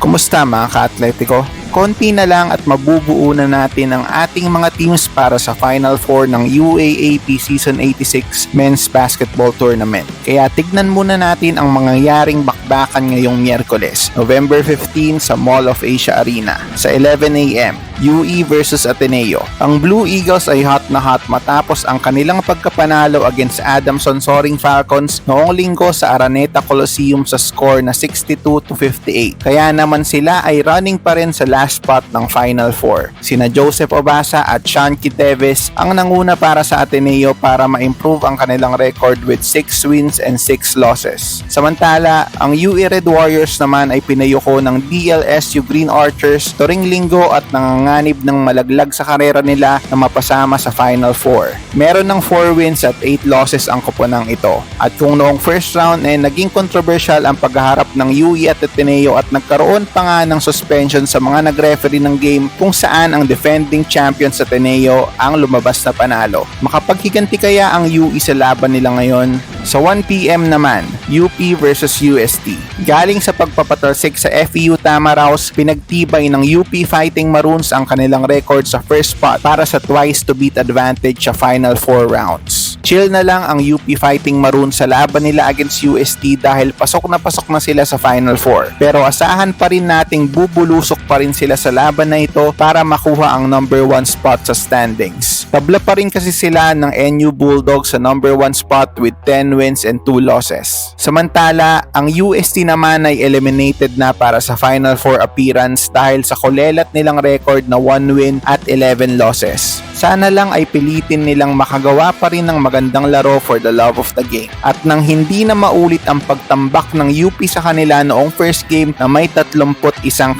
Kumusta mga ka-atletiko? Konti na lang at mabubuo na natin ang ating mga teams para sa Final Four ng UAAP Season 86 Men's Basketball Tournament. Kaya tignan muna natin ang mangyayaring bakbakan ngayong Miyerkules, November 15 sa Mall of Asia Arena sa 11am. UE versus Ateneo. Ang Blue Eagles ay hot na hot matapos ang kanilang pagkapanalo against Adamson Soaring Falcons noong linggo sa Araneta Coliseum sa score na 62 to 58. Kaya naman sila ay running pa rin sa last spot ng Final Four. Sina Joseph Obasa at Sean Kiteves ang nanguna para sa Ateneo para ma-improve ang kanilang record with 6 wins and 6 losses. Samantala, ang UE Red Warriors naman ay pinayuko ng DLSU Green Archers turing linggo at nanganganib ng malaglag sa karera nila na mapasama sa Final Four. Meron ng 4 wins at 8 losses ang koponang ito. At kung noong first round ay naging controversial ang paghaharap ng UE at Ateneo at nagkaroon pa nga ng suspension sa mga nag-referee ng game kung saan ang defending champion sa Ateneo ang lumabas na panalo. Makapaghiganti kaya ang UE sa laban nila ngayon? Sa 1pm naman, UP versus UST. Galing sa pagpapatalsik sa FEU Tamaraos, pinagtibay ng UP Fighting Maroons ang kanilang record sa first spot para sa twice to beat advantage sa final 4 rounds. Chill na lang ang UP Fighting Maroons sa laban nila against UST dahil pasok na pasok na sila sa Final 4. Pero asahan pa rin nating bubulusok pa rin sila sa laban na ito para makuha ang number 1 spot sa standings. Tabla pa rin kasi sila ng NU Bulldogs sa number 1 spot with 10 wins and 2 losses. Samantala, ang UST naman ay eliminated na para sa Final 4 appearance dahil sa kulelat nilang record na 1 win at 11 losses. Sana lang ay pilitin nilang makagawa pa rin ng magandang laro for the love of the game. At nang hindi na maulit ang pagtambak ng UP sa kanila noong first game na may 31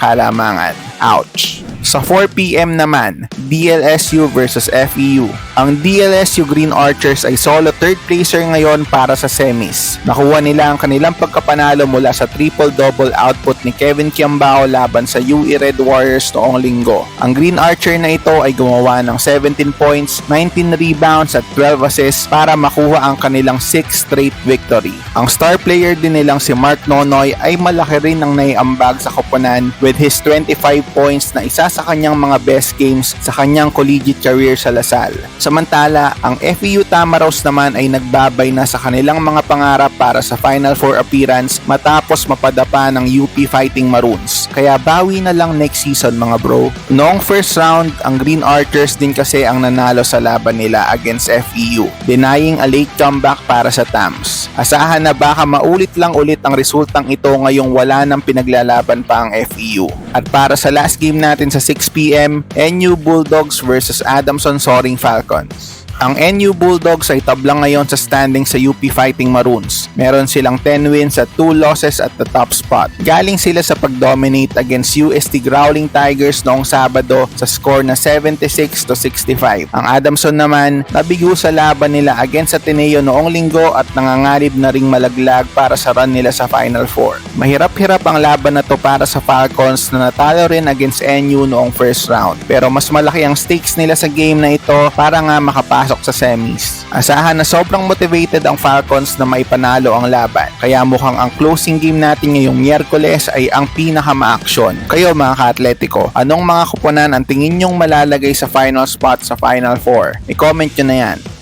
kalamangan. Ouch! Sa 4pm naman, DLSU versus FEU. Ang DLSU Green Archers ay solo third placer ngayon para sa semis. Nakuha nila ang kanilang pagkapanalo mula sa triple-double output ni Kevin Kiambao laban sa UE Red Warriors noong linggo. Ang Green Archer na ito ay gumawa ng 17 points, 19 rebounds at 12 assists para makuha ang kanilang 6th straight victory. Ang star player din nilang si Mark Nonoy ay malaki rin ang naiambag sa koponan with his 25 points na isa sa kanyang mga best games sa kanyang collegiate career sa Lasal. Samantala, ang FEU Tamaraws naman ay nagbabay na sa kanilang mga pangarap para sa Final Four appearance matapos mapadapa ng UP Fighting Maroons. Kaya bawi na lang next season mga bro. Noong first round, ang Green Archers din kasi ang nanalo sa laban nila against FEU, denying a late comeback para sa Tams. Asahan na baka maulit lang ulit ang resultang ito ngayong wala nang pinaglalaban pa ang FEU. At para sa last game natin sa 6pm, NU Bulldogs versus Adamson Soaring Falcons. Ang NU Bulldogs ay tablang ngayon sa standing sa UP Fighting Maroons. Meron silang 10 wins at 2 losses at the top spot. Galing sila sa pag-dominate against UST Growling Tigers noong Sabado sa score na 76 to 65. Ang Adamson naman nabigo sa laban nila against Ateneo noong linggo at nangangalib na ring malaglag para sa run nila sa Final Four. Mahirap-hirap ang laban na to para sa Falcons na natalo rin against NU noong first round. Pero mas malaki ang stakes nila sa game na ito para nga makapasok sa semis. Asahan na sobrang motivated ang Falcons na may panalo ang laban. Kaya mukhang ang closing game natin ngayong Miyerkules ay ang pinaka-ma-action. Kayo mga ka-atletiko, anong mga kuponan ang tingin nyong malalagay sa final spot sa Final 4? I-comment nyo na yan.